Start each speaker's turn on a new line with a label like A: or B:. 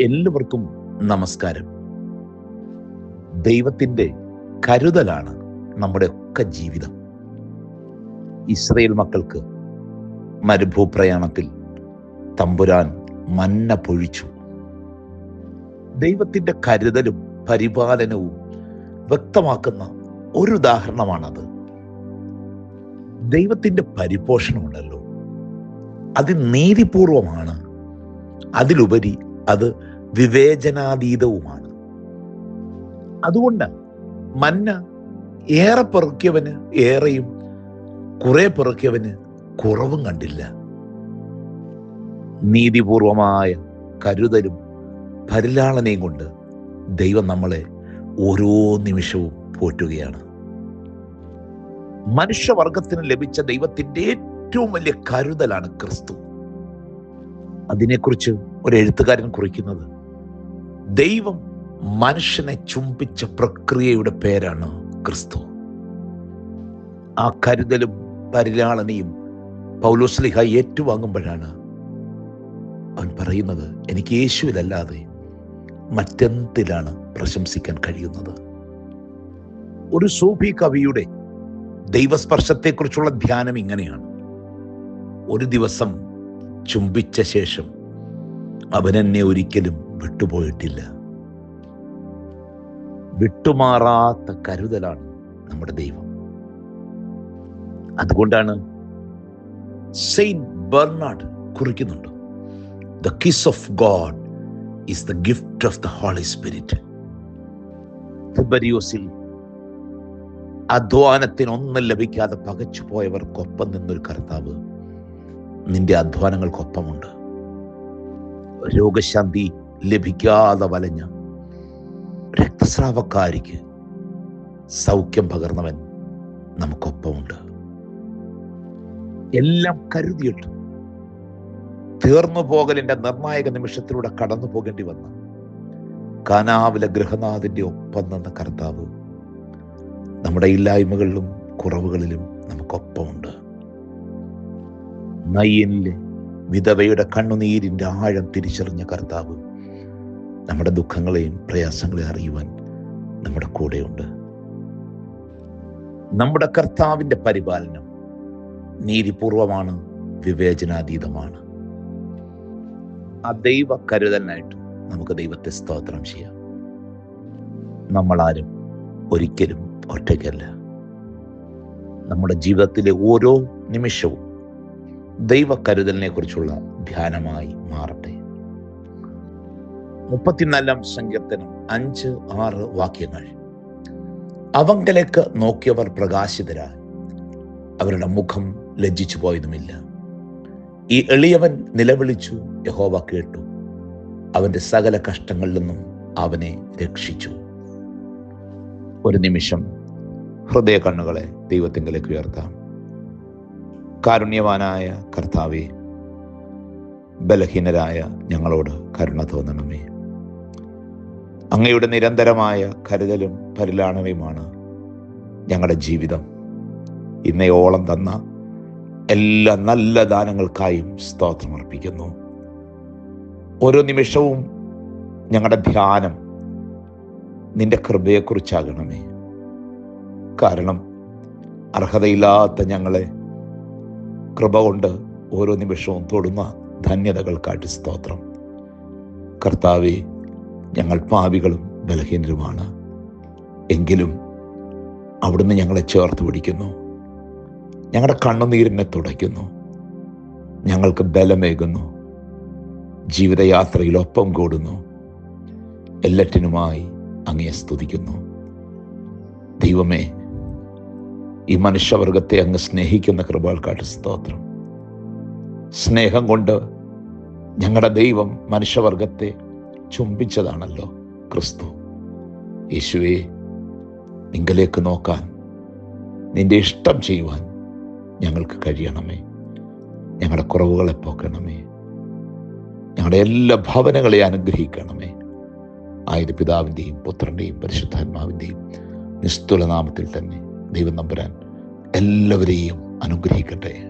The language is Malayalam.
A: എല്ലാവർക്കും നമസ്കാരം. ദൈവത്തിന്റെ കരുതലാണ് നമ്മുടെ ഒക്കെ ജീവിതം. ഇസ്രയേൽ മക്കൾക്ക് മരുഭൂപ്രയാണത്തിൽ തമ്പുരാൻ മന്ന പൊഴിച്ചു. ദൈവത്തിന്റെ കരുതലും പരിപാലനവും വ്യക്തമാക്കുന്ന ഒരു ഉദാഹരണമാണത്. ദൈവത്തിന്റെ പരിപോഷണമുണ്ടല്ലോ. അത് നീതിപൂർവമാണ്. അതിലുപരി അത് വിവേചനാതീതവുമാണ്. അതുകൊണ്ട് മന്ന ഏറെ പെറുക്കിയവന് ഏറെയും കുറെ പെറുക്കിയവന് കുറവും കണ്ടില്ല. നീതിപൂർവമായ കരുതലും പരിലാളനയും കൊണ്ട് ദൈവം നമ്മളെ ഓരോ നിമിഷവും പോറ്റുകയാണ്. മനുഷ്യവർഗത്തിന് ലഭിച്ച ദൈവത്തിന്റെ ഏറ്റവും വലിയ കരുതലാണ് ക്രിസ്തു. അതിനെക്കുറിച്ച് ഒരു എഴുത്തുകാരൻ കുറിക്കുന്നത് ദൈവം മനുഷ്യനെ ചുംബിച്ച പ്രക്രിയയുടെ പേരാണ് ക്രിസ്തു. ആ കരുതലും പരിലാളനയും പൗലോസ്ലിഹ ഏറ്റുവാങ്ങുമ്പോഴാണ് അവൻ പറയുന്നത് എനിക്ക് യേശുവിലല്ലാതെ മറ്റെന്തിലാണ് പ്രശംസിക്കാൻ കഴിയുന്നത്? ഒരു സൂഫി കവിയുടെ ദൈവസ്പർശത്തെക്കുറിച്ചുള്ള ധ്യാനം ഇങ്ങനെയാണ്. ഒരു ദിവസം ചുംബിച്ച ശേഷം അവൻ എന്നെ ഒരിക്കലും വിട്ടുപോയിട്ടില്ല. വിട്ടുമാറാത്ത കരുതലാണ് നമ്മുടെ ദൈവം. അതുകൊണ്ടാണ് saint Bernard കുറിക്കുന്നുണ്ട് the kiss of God is the gift of the Holy Spirit തിബരിയോസിൽ അധ്വാനത്തിനൊന്നും ലഭിക്കാതെ പകച്ചു പോയവർക്കൊപ്പം നിന്നൊരു കർത്താവ് നിന്റെ അധ്വാനങ്ങൾക്കൊപ്പമുണ്ട്. രോഗശാന്തി ലഭിക്കാതെ വലഞ്ഞ രക്തസ്രാവക്കാരിക്ക് സൗഖ്യം പകർന്നവൻ നമുക്കൊപ്പമുണ്ട്. എല്ലാം കരുതിയിട്ട് തീർന്നു പോകലിന്റെ നിർണായക നിമിഷത്തിലൂടെ കടന്നു പോകേണ്ടി വന്ന കാനാവിലെ ഗൃഹനാഥിന്റെ ഒപ്പം നിന്ന കർത്താവ് നമ്മുടെ ഇല്ലായ്മകളിലും കുറവുകളിലും നമുക്കൊപ്പമുണ്ട്. നയ്യനിലെ വിധവയുടെ കണ്ണുനീരിന്റെ ആഴം തിരിച്ചറിഞ്ഞ കർത്താവ് നമ്മുടെ ദുഃഖങ്ങളെയും പ്രയാസങ്ങളെയും അറിയുവാൻ നമ്മുടെ കൂടെയുണ്ട്. നമ്മുടെ കർത്താവിന്റെ പരിപാലനം നീതിപൂർവമാണ് വിവേചനാതീതമാണ്. ആ ദൈവ കരുതലിനായിട്ട് നമുക്ക് ദൈവത്തെ സ്തോത്രം ചെയ്യാം. നമ്മളാരും ഒരിക്കലും ഒറ്റയ്ക്കല്ല. നമ്മുടെ ജീവിതത്തിലെ ഓരോ നിമിഷവും ദൈവ കരുതലിനെ കുറിച്ചുള്ള ധ്യാനമായി മാറട്ടെ. മുപ്പത്തിനാലാം സങ്കീർത്തനം അഞ്ച് ആറ് വാക്യങ്ങൾ. അവങ്കലേക്ക് നോക്കിയവർ പ്രകാശിതരായി. അവരുടെ മുഖം ലജ്ജിച്ചു പോയതുമില്ല. ഈ എളിയവൻ നിലവിളിച്ചു യഹോവ കേട്ടു. അവന്റെ സകല കഷ്ടങ്ങളിൽ നിന്നും അവനെ രക്ഷിച്ചു. ഒരു നിമിഷം ഹൃദയ കണ്ണുകളെ ദൈവത്തിങ്കലേക്ക് ഉയർത്താം. കാരുണ്യവാനായ കർത്താവെ ബലഹീനരായ ഞങ്ങളോട് കരുണ തോന്നണമേ. അങ്ങയുടെ നിരന്തരമായ കരുതലും പരിലാണവയുമാണ് ഞങ്ങളുടെ ജീവിതം. ഇന്നയോളം തന്ന എല്ലാ നല്ല ദാനങ്ങൾക്കായും സ്തോത്രം അർപ്പിക്കുന്നു. ഓരോ നിമിഷവും ഞങ്ങളുടെ ധ്യാനം നിന്റെ കൃപയെക്കുറിച്ചാകണമേ. കാരണം അർഹതയില്ലാത്ത ഞങ്ങളെ കൃപ കൊണ്ട് ഓരോ നിമിഷവും തൊടുന്ന ധന്യതകൾക്കായിട്ട് സ്തോത്രം. കർത്താവെ ഞങ്ങൾ പാവികളും ബലഹീനരുമാണ്. എങ്കിലും അവിടുന്ന് ഞങ്ങളെ ചേർത്ത് പിടിക്കുന്നു. ഞങ്ങളുടെ കണ്ണുനീരിനെ തുടയ്ക്കുന്നു. ഞങ്ങൾക്ക് ബലമേകുന്നു. ജീവിതയാത്രയിൽ ഒപ്പം കൂടുന്നു. എല്ലാറ്റിനുമായി അങ്ങയെ സ്തുതിക്കുന്നു. ദൈവമേ ഈ മനുഷ്യവർഗത്തെ അങ്ങ് സ്നേഹിക്കുന്ന കൃപാൾക്കാട്ട് സ്തോത്രം. സ്നേഹം കൊണ്ട് ഞങ്ങളുടെ ദൈവം മനുഷ്യവർഗത്തെ ചുംബിച്ചതാണല്ലോ ക്രിസ്തു. യേശുവെ നിങ്കലേക്ക് നോക്കാൻ നിന്റെ ഇഷ്ടം ചെയ്യുവാൻ ഞങ്ങൾക്ക് കഴിയണമേ. ഞങ്ങളുടെ കുറവുകളെ പോക്കണമേ. ഞങ്ങളുടെ എല്ലാ ഭവനങ്ങളെ അനുഗ്രഹിക്കണമേ. ആയത് പിതാവിന്റെയും പുത്രന്റെയും പരിശുദ്ധാത്മാവിന്റെയും നിസ്തുല നാമത്തിൽ തന്നെ ദൈവം നമ്പുരാൻ എല്ലാവരെയും അനുഗ്രഹിക്കട്ടെ.